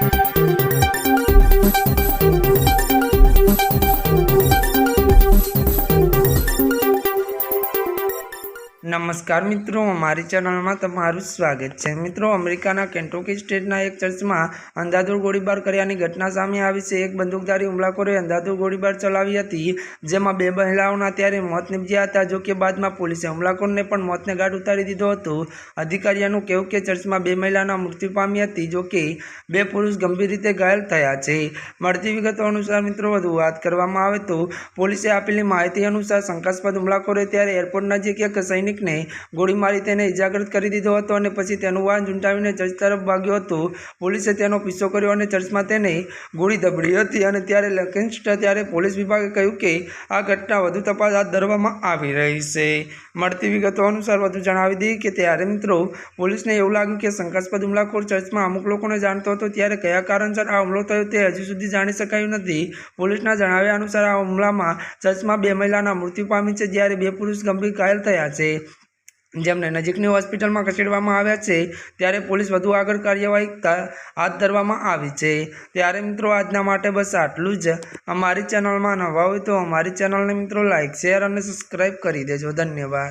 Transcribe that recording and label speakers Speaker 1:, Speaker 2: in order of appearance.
Speaker 1: Thank you. નમસ્કાર મિત્રો, મારી ચેનલમાં તમારું સ્વાગત છે. મિત્રો, અમેરિકાના કેન્ટોકી સ્ટેટના એક ચર્ચમાં અંધાધૂળ ગોળીબાર કર્યાની ઘટના સામે આવી છે. એક બંદૂકધારી હુમલાખોરે અંધાધૂળ ગોળીબાર ચલાવી હતી, જેમાં બે મહિલાઓના ત્યારે મોત નીપજ્યા હતા, જો કે બાદમાં પોલીસે હુમલાખોરને પણ મોતને ઘાટ ઉતારી દીધો હતો. અધિકારીઓનું કહેવું કે ચર્ચમાં બે મહિલાના મૃત્યુ પામી હતી, જો કે બે પુરુષ ગંભીર રીતે ઘાયલ થયા છે. મળતી વિગતો અનુસાર મિત્રો, વધુ વાત કરવામાં આવે તો પોલીસે આપેલી માહિતી અનુસાર શંકાસ્પદ હુમલાખોરે ત્યારે એરપોર્ટ નજીક એક સૈનિકને ગોળી મારી તેને ઇજાગ્રસ્ત કરી દીધો હતો અને પછી તેનું વાહન ઝૂંટાવીને ચર્ચ તરફ ભાગ્યો હતો. પોલીસે તેનો પીછો કર્યો અને ચર્ચમાં તેને ગોળી દબડી હતી અને ત્યારે લખેન્સ્ટ ત્યારે પોલીસ વિભાગે કહ્યું કે આ ઘટના વધુ તપાસ હાથ ધરવામાં આવી રહી છે. મળતી વિગતો અનુસાર વધુ જણાવી દઈએ કે ત્યારે મિત્રો પોલીસને એવું લાગ્યું કે શંકાસ્પદ હુમલાખોર ચર્ચમાં અમુક લોકોને જાણતો હતો ત્યારે કયા કારણસર આ હુમલો થયો તે હજુ સુધી જાણી શકાયું નથી. પોલીસના જણાવ્યા અનુસાર આ હુમલામાં ચર્ચમાં બે મહિલાના મૃત્યુ પામી છે જ્યારે બે પુરુષ ગંભીર ઘાયલ થયા છે. જેમને નજીકની હોસ્પિટલમાં ખસેડવામાં આવ્યા છે, ત્યારે પોલીસ વધુ આગળ કાર્યવાહી હાથ ધરવામાં આવી છે. ત્યારે મિત્રો આજના માટે બસ આટલું જ. અમારી ચેનલમાં નવા હોય તો અમારી ચેનલને મિત્રો લાઇક શેર અને સબસ્ક્રાઈબ કરી દેજો. ધન્યવાદ.